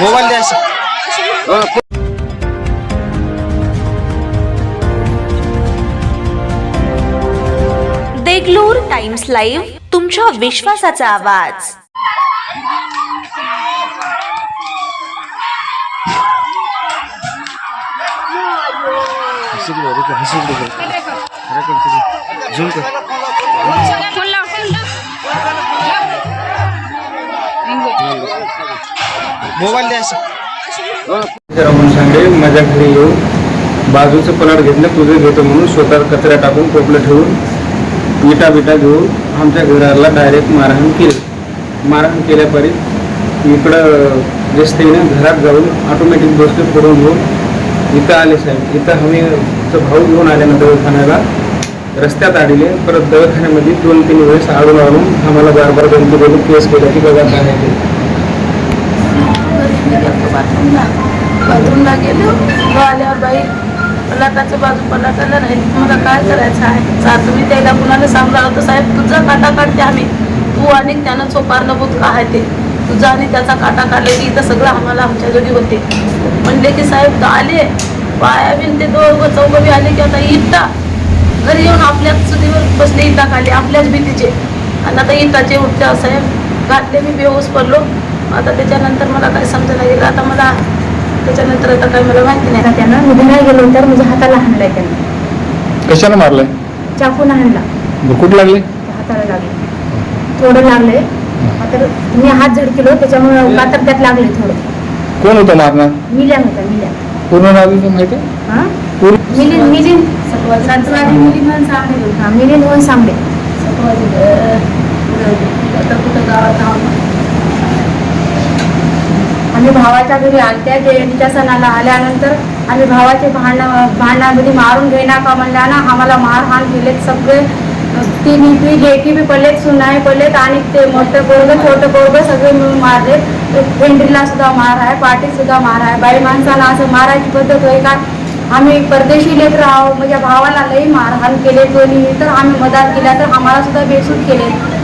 Mobile द्या Deglur times live तुमच्या विश्वासाचा आवाज. झूम कर मोबाईल सांगे माझ्या घरी येऊन बाजूचं पलाट घेतलं तुझं घेतो म्हणून स्वतः कचरा टाकून कोपलं ठेवून विटा बिटा घेऊन आमच्या घराला डायरेक्ट मारहाण केली. मारहाण केल्यापरी इकडं रस्त्याने घरात जाऊन ऑटोमॅटिक गोष्ट फोडून घेऊन इथं आले साहेब. इथं आम्ही भाऊ घेऊन आले ना दवाखान्याला रस्त्यात आलेले परत दवाखान्यामध्ये दोन तीन वेळेस आडून आडून आम्हाला बार बार धमकी देऊन केस केला की बघा काय आहे. बाथरूमला बाथरूमला गेलो. तो आल्यावर बाई पलाटाच्या बाजू पलाटाला राहील तुम्हाला काय करायचं आहे? सा तुम्ही त्याला कुणाला सांगला होतं साहेब तुझा काटा काढते आम्ही. तू आणि त्यानं चोपारलं बुत का आहे ते. तुझा आणि त्याचा काटा काढले की इथं सगळं आम्हाला आमच्या जोडी होते. म्हणले की साहेब तर आले. पाया बिन ते दोघं चौघं बी आले की आता इटा घरी येऊन आपल्याच चुलीवर बसले इटा खाली आपल्याच भीतीचे. आणि आता इटाचे उठल्या साहेब घातले मी बेहोश पडलो. आता त्याच्यानंतर मला काय समजायला गेलं आता मला त्याच्यानंतर आता काय मला माहिती नाही. आता त्यानं मी घरात गेलो तर माझ्या हाताला हाणलाय त्यानं. कशानं मारलंय? चाकून हाणला. कुठं लागले? हाताला लागले. थोडं लागले. तर मी हात झडकिलो त्याच्यामुळे कातर त्यात लागले थोडं. कोण होतं मारणार? मिल्या होत्या मिल्या. पूर्ण नाव माहिती आहे? हा? पूर्ण मिलिंद मिलिंद मिलिंद. हा मिलिंद कुठं गावात आम्ही भावाच्या घरी आलत्या जयंतीच्या सणाला आल्यानंतर आम्ही भावाचे भांडण भांडणामध्ये मारून घेणार का म्हणल्यानं आम्हाला मारहाण केलेत सगळे. तिन्ही बी लेकी बी पडलेत सुनाई पडलेत आणि ते मोठं पोरगं छोटं पोरगं सगळे मिळून मारले पेंडरीला सुद्धा मार आहे पाटीत सुद्धा मार आहे बाई माणसाला असं मारायची पद्धत होय का? आम्ही परदेशी लेत राहो माझ्या भावाला लई मारहाण केले कोणी तर आम्ही मदत केल्या तर आम्हाला सुद्धा बेसूट केले.